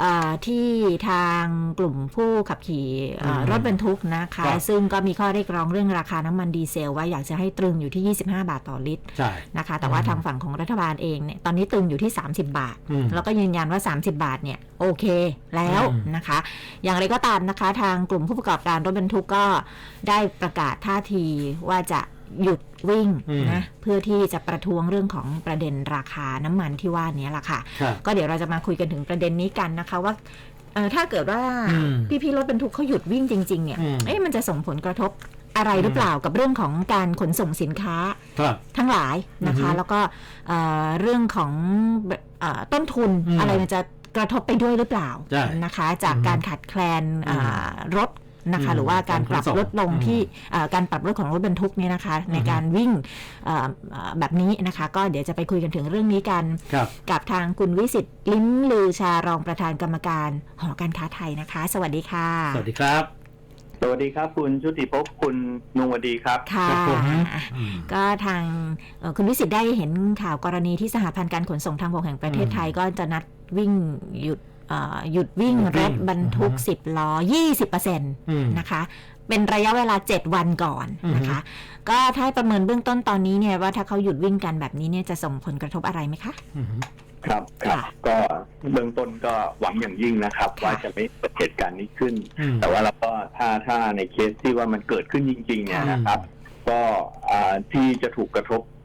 เอ่อที่ทางกลุ่มผู้ขับขี่เอ่ออืมรถบรรทุกนะคะครับซึ่งก็มีข้อเรียกร้องเรื่องราคาน้ำมันดีเซลว่าอยากจะให้ตรึงอยู่ที่ 25 บาทต่อลิตรใช่นะคะ แต่ว่าอืมทางฝั่งของรัฐบาลเองเนี่ยตอนนี้ตรึงอยู่ที่ 30 บาทอืมแล้วก็ยืนยันว่า 30 บาทเนี่ยโอเคแล้วอืมนะคะ อย่างไรก็ตามนะคะ ทางกลุ่มผู้ประกอบการรถบรรทุกก็ได้ประกาศท่าทีว่าจะ หยุดวิ่งอืมนะเพื่อที่จะประท้วงเรื่องของประเด็นราคาน้ำมันที่ว่านี้แหละค่ะครับก็เดี๋ยวเราจะมาคุยกันถึงประเด็นนี้กันนะคะว่าเอ่อถ้าเกิดว่าอืมพี่ๆรถบรรทุกเขาหยุดวิ่งจริง ๆ เนี่ยอืมเอ๊ะมันจะส่งผลกระทบอะไรหรือเปล่ากับเรื่องของการขนส่งสินค้าครับทั้งหลายนะคะอือฮึแล้วก็เอ่อเรื่องของเอ่อต้นทุนอืมอะไรมันจะกระทบไปด้วยหรือเปล่าใช่นะคะ จากอือฮึการขาดแคลนอืมอ่ารถ นะคะอืมหรือว่าการปรับการขนส่งลดลงอืมที่เอ่อการปรับลดของรถบรรทุกเนี่ยนะคะ ในอือฮึการวิ่งเอ่อเอ่อแบบนี้นะคะ ก็เดี๋ยวจะไปคุยกันถึงเรื่องนี้กันครับกับทางคุณวิสิตลิ้มลือชารองประธานกรรมการหอการค้าไทยนะคะ สวัสดีค่ะ สวัสดีครับสวัสดีครับ คุณชุติภพคุณนงวดีครับค่ะครับผมอืมก็ทางเอ่อคุณวิสิตได้เห็นข่าวกรณีที่สหพันธ์การขนส่งทางบกแห่งประเทศไทยก็จะนัดวิ่งหยุดเอ่อ หยุดวิ่งหยุดวิ่รงถบรรทุกอือฮึ10 ล้อ 20%อืมนะคะ เป็นระยะเวลา 7 วันก่อนนะคะ ก็ถ้าให้ประเมินเบื้องต้นตอนนี้เนี่ยว่าถ้าเขาหยุดวิ่งกันแบบนี้เนี่ยจะส่งผลกระทบอะไรไหมคะอืมครับครับค่ะก็เบื้องต้นก็หวังอย่างยิ่งนะครับค่ะว่าจะไม่เกิดเหตุการณ์นี้ขึ้นอืมแต่ว่าเราก็ถ้าถ้าในเคสที่ว่ามันเกิดขึ้นจริง ๆ เนี่ยนะครับ ก็อ่าที่จะถูกกระทบอ่าอ่า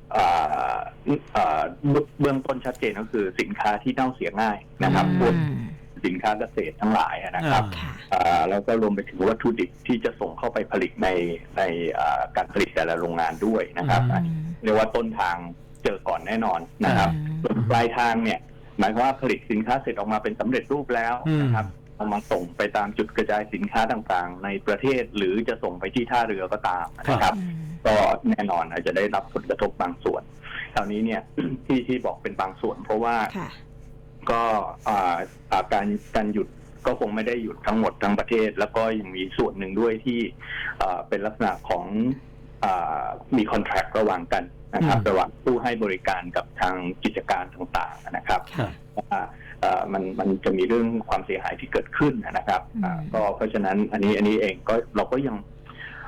เบื้องต้นชัดเจนก็คือสินค้าที่เน่าเสียง่ายนะครับพวกอืมสินค้าเกษตรทั้งหลายนะครับค่ะอ่าแล้วก็รวมไปถึงวัตถุดิบที่จะส่งเข้าไปผลิตในในอ่าการผลิตแต่ละโรงงานด้วยนะครับอืมเรียกว่าต้นทางเจอก่อนแน่นอนนะครับอืมส่วนปลายทางเนี่ยหมายความว่าผลิตสินค้าเสร็จออกมาเป็นสำเร็จรูปแล้วอืมนะครับ เอามาส่งไปตามจุดกระจายสินค้าต่างๆ ในประเทศหรือจะส่งไปที่ท่าเรือก็ตามนะครับอืมก็แน่นอนอาจจะได้รับผลกระทบบางส่วนคราวนี้เนี่ยที่ที่บอกเป็นบางส่วน เพราะว่าค่ะก็อ่าอ่าการการหยุดก็คงไม่ได้หยุดทั้งหมดทั้งประเทศ แล้วก็ยังมีส่วนหนึ่งด้วยที่อ่าเป็นลักษณะของอามีคอนแท c t ระหว่างกัน นะครับอืมระหว่างผู้ให้บริการกับทางกิจการต่างๆนะครับครับว่าเอ่อมันมันจะมีเรื่องความเสียหายที่เกิดขึ้นนะครับอ่าอืมก็เพราะฉะนั้นอันนี้อันนี้เองก็เราก็ยัง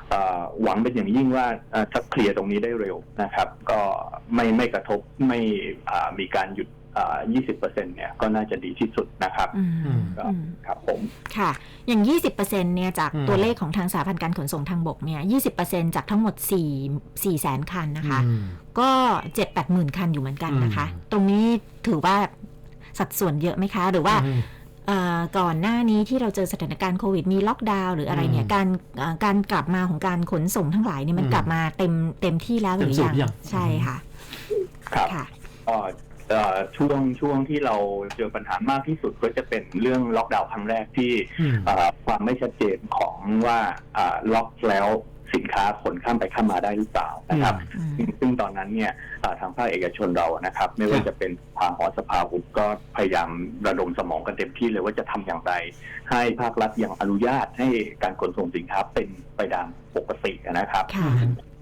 เอ่อหวังเป็นอย่างยิ่งว่าเอ่อถ้าเคลียร์ตรงนี้ได้เร็วนะครับ ก็ไม่ไม่กระทบไม่อ่ามีการหยุดอ่า 20%เนี่ยก็น่าจะดีที่สุดนะครับอืมอืมอืมครับผมค่ะ อย่าง 20%เนี่ยจากอืมตัวเลขของทางสาพันธ์การขนส่งทางบกเนี่ย 20%จากทั้งหมด 4 4แสนคันนะคะอืมก็7 8หมื่นคันอยู่เหมือนกันนะคะอืมตรงนี้ถือว่าสัดส่วนเยอะไหมคะ หรือว่าอืมเอ่อก่อนหน้านี้ที่เราเจอสถานการณ์โควิดมีล็อกดาวน์หรืออะไรเนี่ยอืมการเอ่อการกลับมาของการขนส่งทั้งหลายเนี่ยมันอืมกลับมาเต็มเต็มที่แล้วหรือเต็มสูยับงยังใช่ค่ะ ครับค่ะก็ เอ่อช่วงช่วงที่เราเจอปัญหามากที่สุดก็จะเป็นเรื่องล็อกดาวน์ครั้งแรกที่อืม เอ่อความไม่ชัดเจนของว่าอ่าล็อกแล้ว สินค้าขนข้ามไปข้ามมาได้หรือเปล่านะครับอืมซึ่งซึ่งตอนนั้นเนี่ยอ่าทางภาคเอกชนเรานะครับ ไม่ว่าจะเป็นทางหอสภาอุดก็พยายามระดมสมองกันเต็มที่เลยว่าจะทำอย่างไร ให้ภาครัฐยังอนุญาตให้การขนส่งสินค้าเป็นไปตามปกตินะครับค่ะ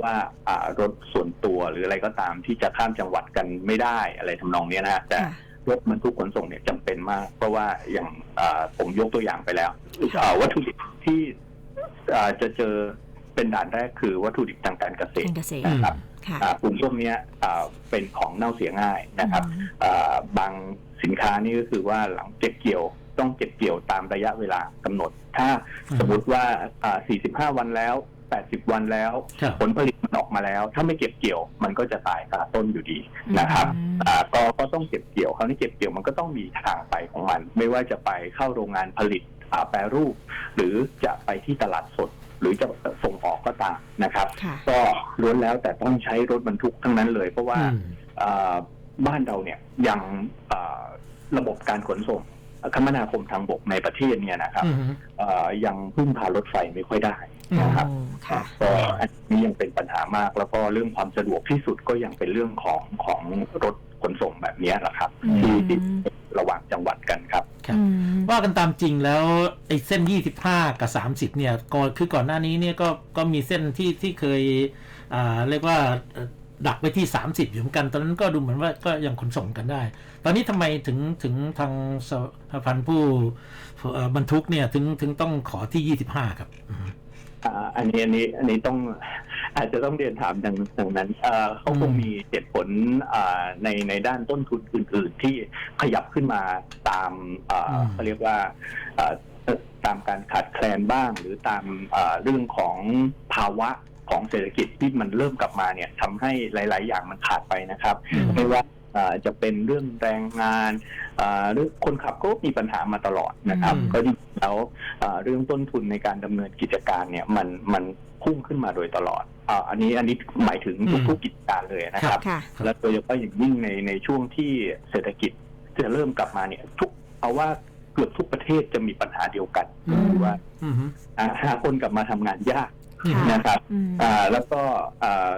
ว่าอ่ารถส่วนตัวหรืออะไรก็ตามที่จะข้ามจังหวัดกันไม่ได้อะไรทำนองเนี้ยนะฮะแต่ค่ะรถบรรทุกขนส่งเนี่ยจำเป็นมาก เพราะว่าอย่างอ่าผมยกตัวอย่างไปแล้วค่ะอ่าวัตถุดิบที่อ่าจะเจอ เป็นด่านแรกคือวัตถุดิบทางการเกษตการรเกษตรนะครับค่ะอ่ากลุ่มพวกเนี้ยอ่าเป็นของเน่าเสียง่ายนะครับอืมอ่าบางสินค้านี่ก็คือว่าหลังเก็บเกี่ยวต้องเก็บเกี่ยวตามระยะเวลากำหนด ถ้าอืมสมมติว่าอ่า 45 วันแล้ว 80 วันแล้วครับผลผลิตมันออกมาแล้ว ถ้าไม่เก็บเกี่ยวมันก็จะตายคาต้นอยู่ดีนะครับอืมอ่าก็ก็ต้องเก็บเกี่ยวคราวนี้เก็บเกี่ยวมันก็ต้องมีทางไปของมัน ไม่ว่าจะไปเข้าโรงงานผลิตอ่าแปรรูป หรือจะไปที่ตลาดสด หรือจะส่งออกก็ตามนะครับ ค่ะ ก็ล้วนแล้วแต่ต้องใช้รถบรรทุกทั้งนั้นเลย เพราะว่าอืมอ่าบ้านเราเนี่ยยังอ่าระบบการขนส่ง คมนาคมทางบกในประเทศเนี่ยนะครับอืมอ่ายังพึ่งพารถไฟไม่ค่อยได้อืมนะครับโอ้ค่ะก็อันนี้ยังเป็นปัญหามากแล้วก็เรื่องความสะดวกที่สุดก็ยังเป็นเรื่องของของรถขนส่งแบบเนี้ยแหละครับอืมที่ที่ระหว่างจังหวัดกันครับครับอืมว่ากันตามจริงแล้วไอ้เส้น 25 กับ 30 เนี่ยก่อนคือก่อนหน้านี้เนี่ยก็ก็มีเส้นที่ที่เคยอ่าเรียกว่าเอ่อ ดักไว้ที่ 30 อยู่เหมือนกัน ตอนนั้นก็ดูเหมือนว่าก็ยังขนส่งกันได้ ตอนนี้ทำไมถึงถึงทางสหพันธ์ผู้เอ่อบรรทุกเนี่ยถึงถึงต้องขอที่ 25 ครับอืมอ่าอันนี้อันนี้อันนี้ต้องอาจจะต้องเรียนถามดังดังนั้นเอ่อเขาคงอืมมีเหตุผลอ่าในในด้านต้นทุนอื่น ๆ ที่ขยับขึ้นมาตามอ่าเขาเรียกว่าอ่าเอ่อตามการขาดแคลนบ้าง หรือตามอ่าเรื่องของภาวะ ของเศรษฐกิจที่มันเริ่มกลับมาเนี่ยทำให้หลาย ๆ อย่างมันขาดไปนะครับ อืม ไม่ว่าอ่าจะเป็นเรื่องแรงงานอ่าหรือคนขับก็มีปัญหามาตลอดนะครับ อืม ก็จริงๆแล้วอ่าเรื่องต้นทุนในการดำเนินกิจการเนี่ยมันมันพุ่งขึ้นมาโดยตลอดอาอันนี้อันนี้หมายถึงทุกๆกิจการเลยนะครับ ค่ะ และโดยเฉพาะอย่างยิ่งในในช่วงที่เศรษฐกิจจะเริ่มกลับมาเนี่ย ทุกเอาว่าเกือบทุกประเทศจะมีปัญหาเดียวกันอืม คือว่าอืม อ่าหาคนกลับมาทำงานยากค่ะ นะครับอืมอ่าแล้วก็อ่า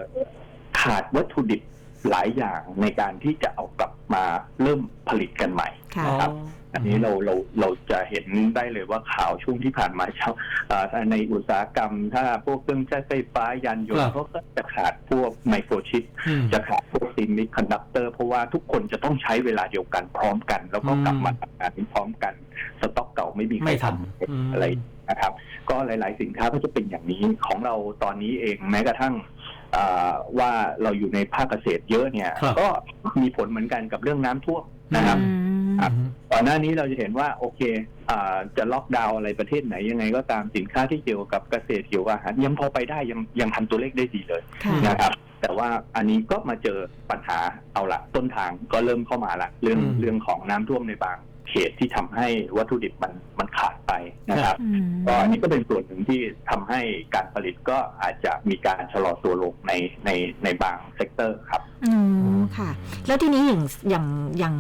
ขาดวัตถุดิบหลายอย่างในการที่จะเอากลับมาเริ่มผลิตกันใหม่ค่ะอ๋อครับ อันนี้เราเราเราจะเห็นได้เลยว่าข่าวช่วงที่ผ่านมาเช่าอ่าในอุตสาหกรรม ถ้าพวกเครื่องใช้ไฟฟ้ายานยนครัต์บเขาก็จะขาดพวกไมโครชิปอืมจะขาดพวกซิมิคอนดักเตอร์เพราะว่าทุกคนจะต้องใช้เวลาเดียวกันพร้อมกัน แล้วก็กลับมาทำงานพร้อมกัน สต็อกเก่าไม่มีใครไม่ทันทำอะไร นะครับ ก็หลาย ๆ สินค้าก็จะเป็นอย่างนี้ของเราตอนนี้เองแม้กระทั่งอ่าว่าเราอยู่ในภาคเกษตรเยอะเนี่ยครับก็มีผลเหมือนกันกับเรื่องน้ำท่วมนะครับอืมครับก่อนหน้านี้เราจะเห็นว่าโอเคอ่าจะล็อกดาวน์อะไรประเทศไหนยังไงก็ตามสินค้าที่เกี่ยวกับเกษตรเกี่ยวกับอาหารยังพอไปได้ยังยังทำตัวเลขได้ดีเลยค่ะนะครับ แต่ว่าอันนี้ก็มาเจอปัญหาเอาละต้นทางก็เริ่มเข้ามาละเรื่องอืมเรื่องของน้ำท่วมในบาง เขตที่ทำให้วัตถุดิบมันมันขาดไปนะครับอืมก็อันนี้ก็เป็นส่วนหนึ่งที่ทำให้การผลิตก็อาจจะมีการชะลอตัวลงในในในบางเซกเตอร์ครับอืมค่ะ แล้วทีนี้อย่างอย่างอย่าง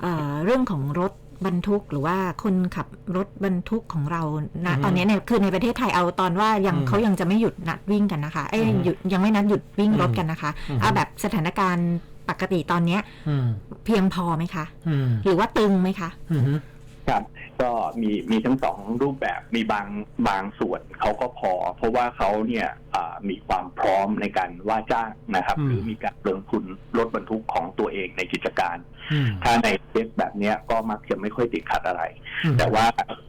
เอ่อเรื่องของรถบรรทุกหรือว่าคนขับรถบรรทุกของเรานะอืมตอนนี้เนี่ยคือในประเทศไทยเอาตอนว่ายังอืมเขายังจะไม่หยุดนัดวิ่งกันนะคะเอ้ยอืมหยุดยังไม่นัดหยุดวิ่งรถอืมกันนะคะอืมเอาแบบสถานการณ์ ปกติตอนเนี้ยอืมเพียงพอไหมคะอืมหรือว่าตึงไหมคะอืมครับก็มีมีทั้งสองรูปแบบมีบางบางส่วนเขาก็พอ เพราะว่าเขาเนี่ยอ่ามีความพร้อมในการว่าจ้างนะครับอืมหรือมีการลงทุนรถบรรทุกของตัวเองในกิจการอืมถ้าในเคสแบบเนี้ยก็มักจะไม่ค่อยติดขัดอะไร แต่ว่า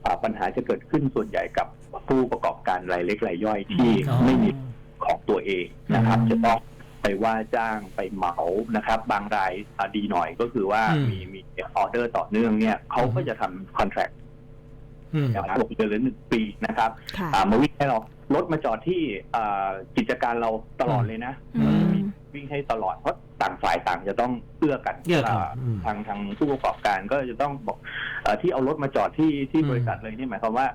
อ่าปัญหาจะเกิดขึ้นส่วนใหญ่กับผู้ประกอบการรายเล็กรายย่อยที่อ๋อไม่มีของตัวเองนะครับอืมจะต้อง ไปว่าจ้างไปเหมานะครับ บางรายอะดีหน่อยก็คือว่าอืมมีมีออเดอร์ต่อเนื่องเนี่ยเขาก็อืมจะทำคอนแทรคอืมนะครับหกเดือนหรือหนึ่งปีนะครับค่ะอ่ามาวิ่งให้เรารถมาจอดที่อ่ากิจการเราตลอดเลยนะอืมวิ่งให้ตลอดเพราะต่างฝ่ายต่างจะต้องเอื้อกันเอื้อกันาอืมทางทางผู้ประกอบการก็จะต้องบอกเอ่อที่เอารถมาจอดที่ที่อืมบริษัทเลยนี่หมายความว่า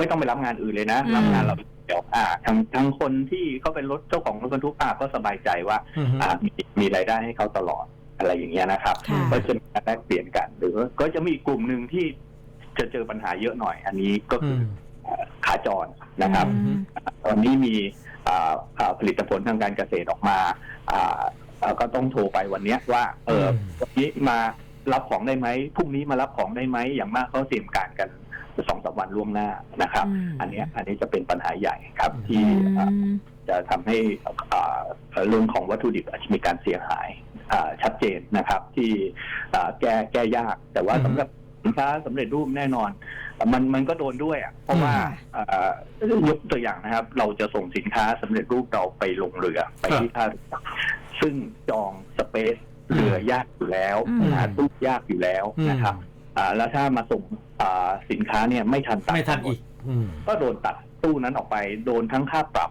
ไม่ต้องไปรับงานอื่นเลยนะอืมรับงานเราเดียวอ่าทางทางคนที่เขาเป็นรถเจ้าของรถบรรทุกอ่าก็สบายใจว่าอืมอ่ามีมีรายได้ให้เขาตลอดอะไรอย่างเงี้ยนะครับ ค่ะ ก็จะมีการแลกเปลี่ยนกัน หรือว่าก็จะมีอีกกลุ่มหนึ่งที่จะเจอปัญหาเยอะหน่อย อันนี้ก็อืคือมอขาจรนะครับ อืม ตอนนี้มีอ่าอ่าผลิตผลทางการเกษตรออกมาอ่าอ่าก็ต้องโทรไปวันเนี้ยว่า เอออืมวันนี้มารับของได้ไหมพรุ่งนี้มารับของได้ไหมอย่างมากเขาเตรียมการกัน สองสามวันล่วงหน้านะครับอืมอันเนี้ยอันนี้จะเป็นปัญหาใหญ่ครับอืมที่อือ่ามจะทำให้อ่าเรื่องของวัตถุดิบอาจจะมีการเสียหายอ่าชัดเจนนะครับ ที่อ่าแก้แก้ยากแต่ว่าอืมสำหรับสินค้าสำเร็จรูปแน่นอน มันมันก็โดนด้วยอะเพราะว่าอืมอ่ายกตัวอย่างนะครับ เราจะส่งสินค้าสำเร็จรูปเราไปลงเรือไปที่ท่าเรือซึ่งจองสเปซเรือยากอยู่แล้วอืมหาตู้ยากอยู่แล้วอืมนะครับ อ่า แล้วถ้ามาส่งอ่าสินค้าเนี่ยไม่ทันตัดไม่ทันอีก อืม ก็โดนตัดตู้นั้นออกไป โดนทั้งค่าปรับ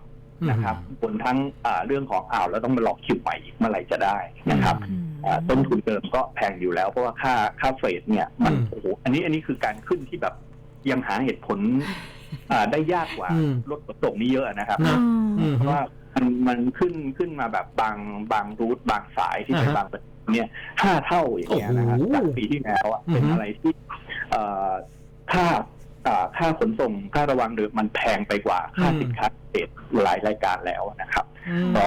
นะครับโดนทั้งอ่าเรื่องของอ่าวแล้วต้องมาหลอกคิวใหม่อีกเมื่อไหร่จะได้นะครับอืม อ่าต้นทุนเดิมก็แพงอยู่แล้วเพราะว่าค่าค่าเฟรดเนี่ย มันอืมโอ้โหอันนี้อันนี้คือการขึ้นที่แบบยังหาเหตุผล อ่าได้ยากกว่าอืม รถขนส่งนี่เยอะนะครับ นะ อืม เพราะว่ามันมันขึ้นขึ้นมาแบบบางบางรูทบางสายที่เป็นอ่าฮะ บางประเทศ เนี่ยห้าเท่าอย่างเงี้ยนะครับโอ้โหจากปีที่แล้วอะเป็นอือฮึอะไรที่เอ่อค่าอ่าค่าขนส่งค่าระวังเรือมันแพงไปกว่าค่าสินค้าเศษหลายรายการแล้วนะครับอืมก็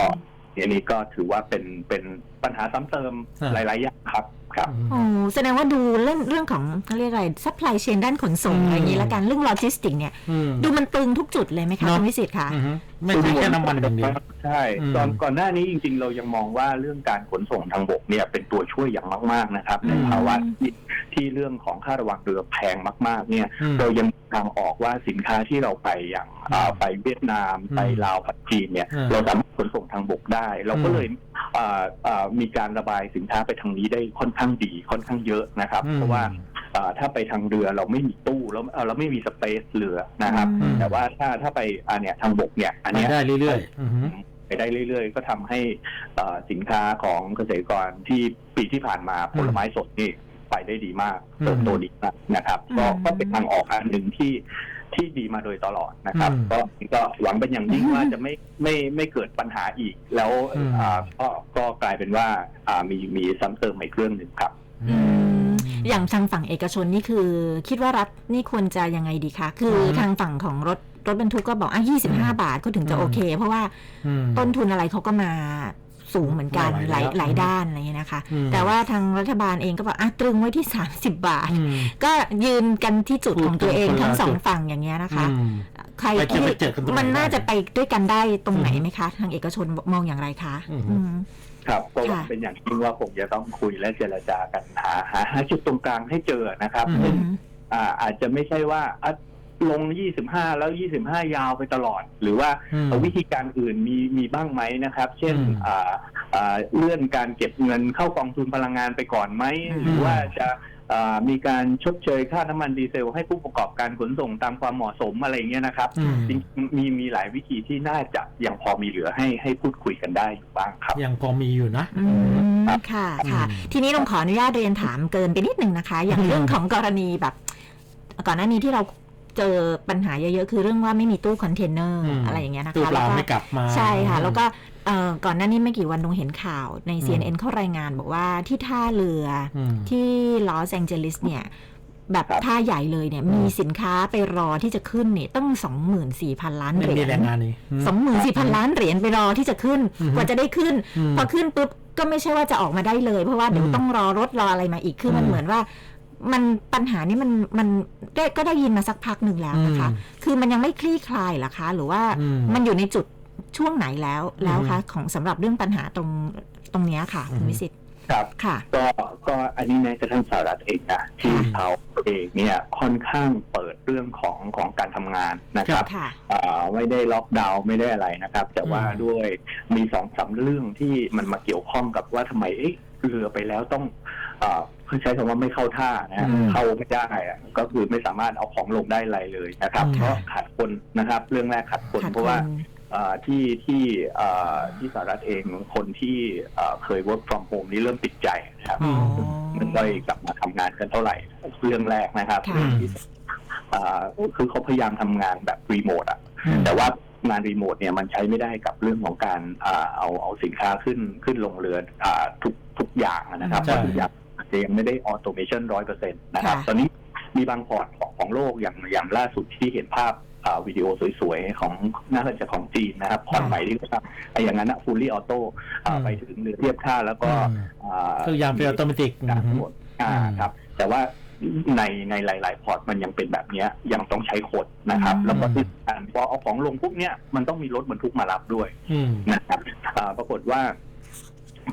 อันนี้ก็ถือว่าเป็นเป็นปัญหาซ้ำเติมอ่าหลาย ๆ อย่างครับครับโอ้แสดงว่าดูเรื่องเรื่องของเขาเรียกอะไรซัพพลายเชนด้านขนส่งอืมอะไรอย่างนี้ละกันเรื่องโลจิสติกเนี่ยอืมดูมันตึงทุกจุดเลยไหมคะเนอะคุณวิสิตค่ะอือฮึ ไม่ใช่แค่น้ำมันอย่างเดียว ใช่อืม ตอนก่อนหน้านี้จริง ๆ เรายังมองว่าเรื่องการขนส่งทางบกเนี่ยเป็นตัวช่วยอย่างมาก ๆนะครับอืมในภาวะที่ที่เรื่องของค่าระวังเรือแพงมาก ๆ เนี่ย อืม เรายังมีทางออกว่าสินค้าที่เราไปอย่างอ่าอืมไปเวียดนาม อืมไปลาวกับจีนเนี่ย อืมเราสามารถขนส่งทางบกได้ เราก็เลยอ่าอ่ามีการระบายสินค้าไปทางนี้ได้ค่อนข้างดีค่อนข้างเยอะนะครับ อืม เพราะว่าอ่าถ้าไปทางเรือเราไม่มีตู้แล้วเอ่อเราไม่มีสเปซเรือนะครับ อืม แต่ว่าถ้าถ้าไปอันเนี้ยทางบกเนี่ยอันไปเนี้ยได้เรื่อยๆอือฮึไปได้เรื่อย ๆ ก็ทำให้เอ่อสินค้าของเกษตรกรที่ปีที่ผ่านมาผลไม้สดนี่ไปได้ดีมากอืมเติบโตดีมากนะครับ ก็อืมก็เป็นทางออกอันหนึ่งที่ที่ดีมาโดยตลอดนะครับอืมก็ก็หวังเป็นอย่างยิ่งว่าจะไม่ไม่ไม่เกิดปัญหาอีก แล้วอืมอ่าก็ก็กลายเป็นว่าอ่ามีมีซ้ำเติมอีกเรื่องหนึ่งครับ อืมอย่างทางฝั่งเอกชนนี่คือ คิดว่ารัฐนี่ควรจะยังไงดีคะ คืออมทางฝั่งของรถรถบรรทุกก็บอกอะ25บาทก็ถึงจะอืมโอเค เพราะว่าอืมต้นทุนอะไรเขาก็มาสูงเหมือนกันไม่หไหวลายแล้วหลายด้านอะไรอย่างเงี้ยนะคะอืมแต่ว่าทางรัฐบาลเองก็บอกอะตรึงไว้ที่ 30 บาทอืมก็ยืนกันที่จุดของตัวเองพูดกันทั้งสองคนละจุดฝั่งอย่างเงี้ยนะคะอืมใครไปเจอที่ไปเจอกันตรงไหนมันน่าได้จะไปด้วยกันได้ตรงไหนอืมไหมคะ ทางเอกชนมองอย่างไรคะอืมอืม ครับก็หวังค่ะเป็นอย่างยิ่งว่าคงจะต้องคุยและเจรจากันหาหาหาจุดตรงกลางให้เจอนะครับอืมซึ่งอ่าอาจจะไม่ใช่ว่าอะลง 25 แล้ว 25 ยาวไปตลอด หรือว่าอืม วิธีการอื่นมีมีบ้างไหมนะครับ เช่นอืมอ่าอ่าเลื่อนการเก็บเงินเข้ากองทุนพลังงานไปก่อนไหมอืมหรือว่าจะอ่า มีการชดเชยค่าน้ำมันดีเซล ให้ผู้ประกอบการขนส่งตามความเหมาะสมอะไรอย่างเงี้ยนะครับอืม จริงๆมีมีหลายวิธีที่น่าจะยังพอมีเหลือให้ให้พูดคุยกันได้อยู่บ้างครับ ยังพอมีอยู่นะ อืมค่ะค่ะ อืมทีนี้ลงขออนุญาตเรียนถามเกินไปนิดนึงนะคะ อย่างอืม เรื่องของกรณีแบบ ก่อนหน้านี้ที่เราเจอปัญหาเยอะๆ คือเรื่องว่าไม่มีตู้คอนเทนเนอร์อืมอะไรอย่างเงี้ยนะคะตู้เปล่าแล้วก็ไม่กลับมาใช่ค่ะ แล้วก็เอ่อ ก่อนหน้านี้ไม่กี่วันลงเห็นข่าวใน CNN เขารายงานบอกว่าที่ท่าเรืออืมที่ลอสแองเจลิสเนี่ย แบบครับท่าใหญ่เลยเนี่ย มีสินค้าไปรอที่จะขึ้นเนี่ยตั้งสองหมื่นสี่พันล้านเหไม่รีมียแรญงงานนี่อืมสองหมื่นสี่พันล้านเหรียญไปรอที่จะขึ้นอืมกว่าจะได้ขึ้นอืมพอขึ้นปุ๊บก็ไม่ใช่ว่าจะออกมาได้เลย เพราะว่าเดี๋ยวอืมต้องรอรถรออะไรมาอีกคือมันอืมเหมือนว่ามันปัญหานี้มันมันได้ก็ได้ยินมาสักพักหนึ่งแล้วนะคะอืมคือมันยังไม่คลี่คลายเหรอคะ หรือว่าอืมมันอยู่ในจุด ช่วงไหนแล้วแล้วอืมคะของสำหรับเรื่องปัญหาตรงตรงเนี้ยค่ะคุณอืมวิสิตครับค่ะก็ก็อันนี้แม้กระทั่งสหรัฐเองนะที่อืมเขาเองเนี่ยค่อนข้างเปิดเรื่องของของการทำงานนะครับค่ะอ่าไม่ได้ล็อกดาวน์ไม่ได้อะไรนะครับ แต่ว่าอืมด้วยมีสองสามเรื่องที่มันมาเกี่ยวข้องกับว่าทำไมเอ๊ะเรือไปแล้วต้องอ่าใช้คำว่าไม่เข้าท่านะฮะอืมเข้าไม่ได้อะก็คือไม่สามารถเอาของลงได้อะไรเลยนะครับอืมเพราะขาดคนนะครับ เรื่องแรกขาดคนขาดเพราะว่าคนอ่า ที่ที่อ่าที่สหรัฐเองคนที่อ่าเคย work from home นี่เริ่มติดใจนะครับอือ๋อมันก็กลับมาทำงานกันเท่าไหร่เรื่องแรกนะครับค่ะเรื่องที่อ่าคือเขาพยายามทำงานแบบรีโมทอะอืมแต่ว่างานรีโมทเนี่ยมันใช้ไม่ได้กับเรื่องของการอ่าเอาเอาสินค้าขึ้นขึ้นลงเรืออ่าทุกทุกอย่างนะครับใช่เพราะทุกอย่างอาจจะยังไม่ได้ออโตเมชันร้อยเปอร์เซ็นต์นะครับค่ะตอนนี้มีบางพอร์ตของ ของโลกอย่างอย่างล่าสุดที่เห็นภาพอ่าวิดีโอสวยๆ ของน่าจะของจีนนะครับพอร์ตใหม่ที่เขาทำไอ้อย่างนั้นนะฟูลี่ออโต้อืมไปถึงเรือเทียบท่าแล้วก็อืมอ่าทุกอย่างเป็นอัตโนมัติการอืมหมดอ่าอืมครับ แต่ว่าในในหลาย ๆ พอร์ตมันยังเป็นแบบเนี้ยยังต้องใช้คนนะครับอืมแล้วก็ที่การพอเอาของลงปุ๊บเนี้ยมันต้องมีรถบรรทุกมารับด้วยอืมนะครับอ่าปรากฏว่า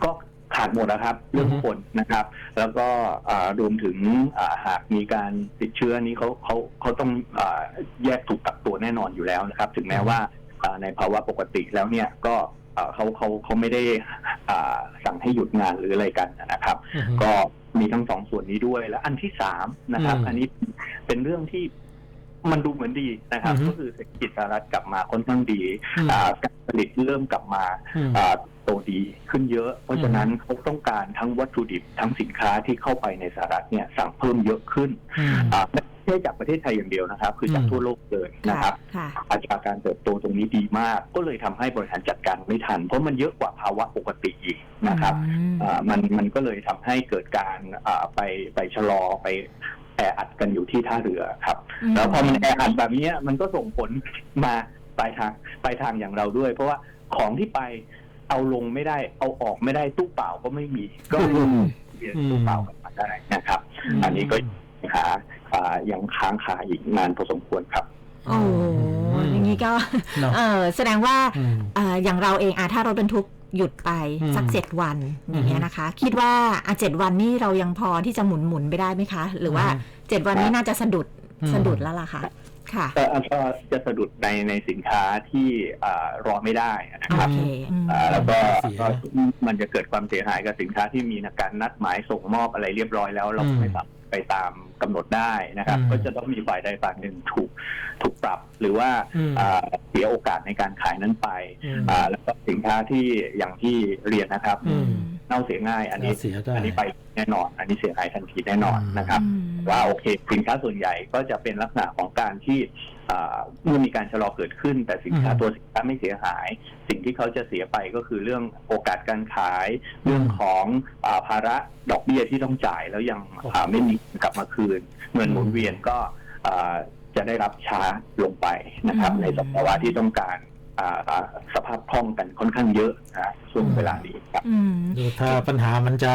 ก็ ขาดหมดนะครับ เรื่องอือฮึคนนะครับ แล้วก็อ่ารวมถึงอ่าหากมีการติดเชื้อนี้เขาเขาเขาต้องอาแยกถูกกักตัวแน่นอนอยู่แล้วนะครับ ถึงแม้ว่าอ่าในภาวะปกติแล้วเนี่ยก็อ่าเขาเขาเขาไม่ได้อ่าสั่งให้หยุดงานหรืออะไรกันนะครับอืมก็มีทั้งสองส่วนนี้ด้วย และอันที่สามนะครับอืมอันนี้เป็นเรื่องที่มันดูเหมือนดีนะครับอือฮึก็คือเศรษฐกิจสหรัฐกลับมาค่อนข้างดีอืมอ่าการผลิตเริ่มกลับมาอืมอ่า โตดีขึ้นเยอะ เพราะฉะนั้นเขาต้องการทั้งวัตถุดิบทั้งสินค้าที่เข้าไปในสหรัฐเนี่ยสั่งเพิ่มเยอะขึ้นอืมอ่าไม่ใช่จากประเทศไทยอย่างเดียวนะครับ คือจากอืมทั่วโลกเลยนะครับค่ะอัตราการเติบโตตรงนี้ดีมาก ก็เลยทำให้บริหารจัดการไม่ทัน เพราะมันเยอะกว่าภาวะปกติอีกนะครับอืมอ่ามันมันก็เลยทำให้เกิดการอ่าไปไปชะลอไปแออัดกันอยู่ที่ท่าเรือครับ แล้วพอมันแออัดแบบเนี้ยมันก็ส่งผลมาปลายทางปลายทางอย่างเราด้วย เพราะว่าของที่ไป เอาลงไม่ได้ เอาออกไม่ได้ตู้เปล่าก็ไม่มี ก็อืมเวียนอืมตัวเปล่ากันมาได้นะครับอืมอันนี้ก็หาอ่ายังค้างคาอีกนานพอสมควรครับ โอ้โหอย่างนี้ก็เนอะเออแสดงว่าอืม เอ่ออย่างเราเองอะถ้ารถบรรทุกหยุดไปอืมสักเจ็ดวันอย่างเงี้ยนะคะ คิดว่าอะเจ็ดวันนี้เรายังพอที่จะหมุนหมุนๆไปได้ไหมคะ หรือว่าอืมเจ็ดวันนี้น่าจะสะดุดอืม สะดุดแล้วล่ะค่ะ ค่ะก็ก็จะสะดุดในในสินค้าที่อ่ารอไม่ได้นะโอครับเคอืมอ่าแล้วก็เสียก็มันจะเกิดความเสียหายกับสินค้าที่มีการนัดหมายส่งมอบอะไรเรียบร้อยแล้วเราอืมไม่สามารถไปตามกำหนดได้นะครับอืมก็จะต้องมีฝ่ายใดฝ่ายหนึ่งถูกถูกปรับ หรือว่าอืมอ่าเสียโอกาสในการขายนั้นไปอืมอ่าแล้วก็สินค้าที่อย่างที่เรียนนะครับอืม เน่าเสียง่าย อันนี้เสียได้อันนี้ไปแน่นอน อันนี้เสียหายทันทีแน่นอนนะครับอืมว่าโอเคสินค้าส่วนใหญ่ก็จะเป็นลักษณะของการที่อ่าเมื่อมีการชะลอเกิดขึ้น แต่สินค้าอืมตัวสินค้าไม่เสียหาย สิ่งที่เขาจะเสียไปก็คือเรื่องโอกาสการขาย เรื่องของอาภาระดอกเบี้ยที่ต้องจ่ายแล้วยังโอ้โหอ่าไม่มีกลับมาคืนเงินหมุนเวียนก็อ่าจะได้รับช้าลงไปนะครับอืมในสภาวะที่ต้องการอ่าอ่า สภาพคล่องกันค่อนข้างเยอะนะช่วงเวลานี้ครับอืมดูถ้าปัญหามันจะ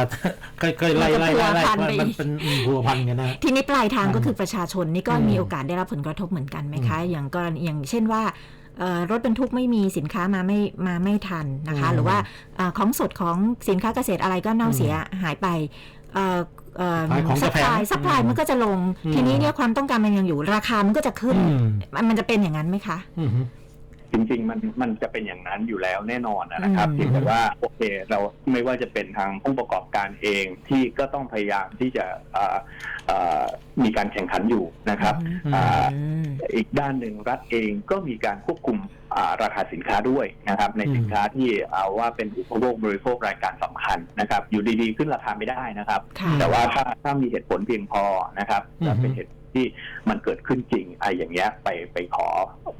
ค่อยๆไล่ไล่ไล่ไล่มันจะพัวพันไปมันเป็นอืมพัวพันกันนะทีนี้ปลายทางอืมก็คือประชาชนนี่ก็อืมมีโอกาสได้รับผลกระทบเหมือนกันไหมคะอืมอย่างกรณีอย่างเช่นว่าเอ่อรถบรรทุกไม่มีสินค้ามาไม่มาไม่ทันนะคะอืมหรือว่าเอ่อของสดของสินค้าเกษตรอะไรก็เน่าอืมเสียหายไปเอ่อเอ่อขายของซัจะพแพพงลายซัพพลายอืมมันก็จะลงอืมทีนี้เนี่ยความต้องการมันยังอยู่ราคามันก็จะขึ้นอืมมันมันจะเป็นอย่างนั้นไหมคะอืม จริงๆ มันมันจะเป็นอย่างนั้นอยู่แล้วแน่นอนนะครับอืมเพียงแต่ว่าโอเคเราไม่ว่าจะเป็นทางผู้ประกอบการเองที่ก็ต้องพยายามที่จะเอ่อเอ่อมีการแข่งขันอยู่นะครับอืมอ่าอืมอีกด้านหนึ่งรัฐเองก็มีการควบคุมอ่าราคาสินค้าด้วยนะครับ ในสินค้าที่เอาว่าเป็นอุปโภคบริโภครายการสำคัญนะครับ อยู่ดีๆ ขึ้นราคาไม่ได้นะครับค่ะแต่ว่าถ้าถ้ามีเหตุผลเพียงพอนะครับอือฮึจะเป็นเหตุ ที่มันเกิดขึ้นจริงไอ้อย่างเงี้ยไปไปขอ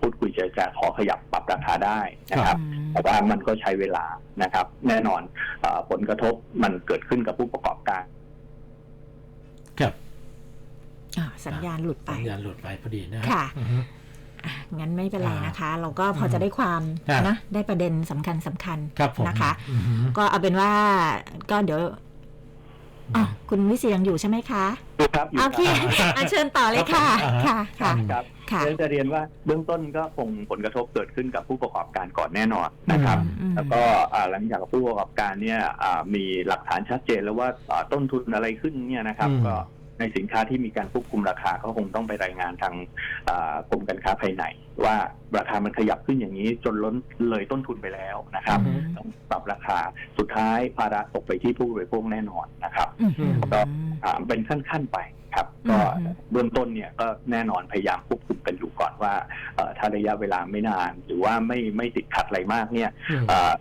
พูดคุยเจรจาขอขยับปรับราคาได้นะครับ แต่ว่ามันก็ใช้เวลานะครับ แน่นอนเออผลกระทบมันเกิดขึ้นกับผู้ประกอบการครับอ่าสัญญาณหลุดไปสัญญาณหลุดไปพอดีนะค่ะอือฮึอะงั้นไม่เป็นไรอ่านนะคะ เราก็พอจะได้ความครับนะได้ประเด็นสำคัญสำคัญครับผมนะคะอือฮึก็เอาเป็นว่าก็เดี๋ยว อะคุณวิเศษยังอยู่ใช่ไหมคะครับอยู่โอเคครับอะเชิญต่อเลยค่ะอ่าฮะค่ะค่ะครับค่ะเดี๋ยวจะเรียนว่าเบื้องต้นก็คงผลกระทบเกิดขึ้นกับผู้ประกอบการก่อนแน่นอนนะครับอืมแล้วก็อ่าหลังจากผู้ประกอบการเนี่ยอ่ามีหลักฐานชัดเจนแล้วว่าอ่าต้นทุนอะไรขึ้นเนี่ยนะครับอืมก็ ในสินค้าที่มีการควบคุมราคาก็คงต้องไปรายงานทางอ่ากรมการค้าภายใน ว่าราคามันขยับขึ้นอย่างนี้จนล้นเลยต้นทุนไปแล้วนะครับอืมต้องปรับราคาสุดท้ายภาระตกไปที่ผู้บริโภคแน่นอนนะครับอืมอืมก็อ่าเป็นขั้นๆไปครับอืมก็เบื้องต้นเนี่ยก็แน่นอนพยายามควบคุมกันอยู่ก่อนว่าเอ่อถ้าระยะเวลาไม่นาน หรือว่าไม่ไม่ติดขัดอะไรมากเนี่ยอืมเอ่อ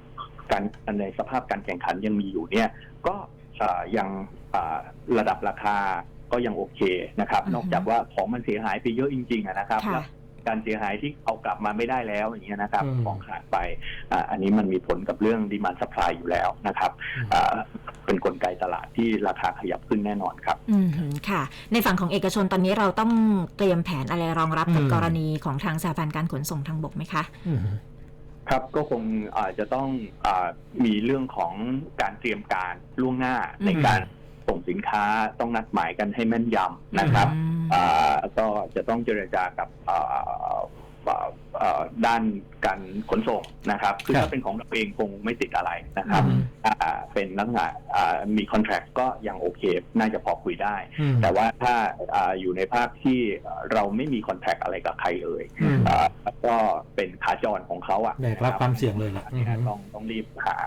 การในสภาพการแข่งขันยังมีอยู่เนี่ยก็เอ่อยังอ่าระดับราคาก็ยังโอเคนะครับอือฮึนอกจากว่าของมันเสียหายไปเยอะจริงๆอะนะครับค่ะแล้วการเสียหายที่เอากลับมาไม่ได้แล้วอย่างเงี้ยนะครับอืมของขาดไปอ่าอันนี้มันมีผลกับเรื่องดีมานสป라이อยู่แล้วนะครับอ่าเป็นกลไกตลาดที่ราคาขยับขึ้นแน่นอนครับอืมค่ะ ในฝั่งของเอกชนตอนนี้เราต้องเตรียมแผนอะไรรองรับกับอืมกรณีของทางสถาบันการขนส่งทางบกไหมคะอืมครับก็คงอาจจะต้องอามีเรื่องของการเตรียมการล่วงหน้าอืมในการ ส่งสินค้าต้องนัดหมายกันให้แม่นยำนะครับอืมอ่าก็จะต้องเจรจากับอ่าอ่าอ่าด้านการขนส่งนะครับคือครับถ้าเป็นของเราเองคงไม่ติดอะไรนะครับอืมอ่าเป็นลักษณะอ่ามีคอนแท c t ก็ยังโอเค น่าจะพอคุยได้อืมแต่ว่าถ้าอ่าอยู่ในภาคที่เราไม่มีคอนแท c t อะไรกับใครเอ่ยอืมอ่าแล้วก็เป็นขาจรของเขาอะแบกรับความเสี่ยงเลยล่ะอันนี้ต้องต้องรีบหา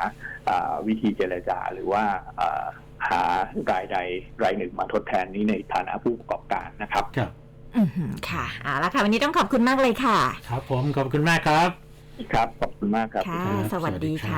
อ่าวิธีเจรจาหรือว่าอ่า หารายใดรายหนึ่งมาทดแทนนี้ในฐานะผู้ประกอบการนะครับครับอืมค่ะเอาละค่ะ วันนี้ต้องขอบคุณมากเลยค่ะ ครับผมขอบคุณมากครับ ครับ ขอบคุณมากครับค่ะครับสวัสดีสวัสดีครับค่ะ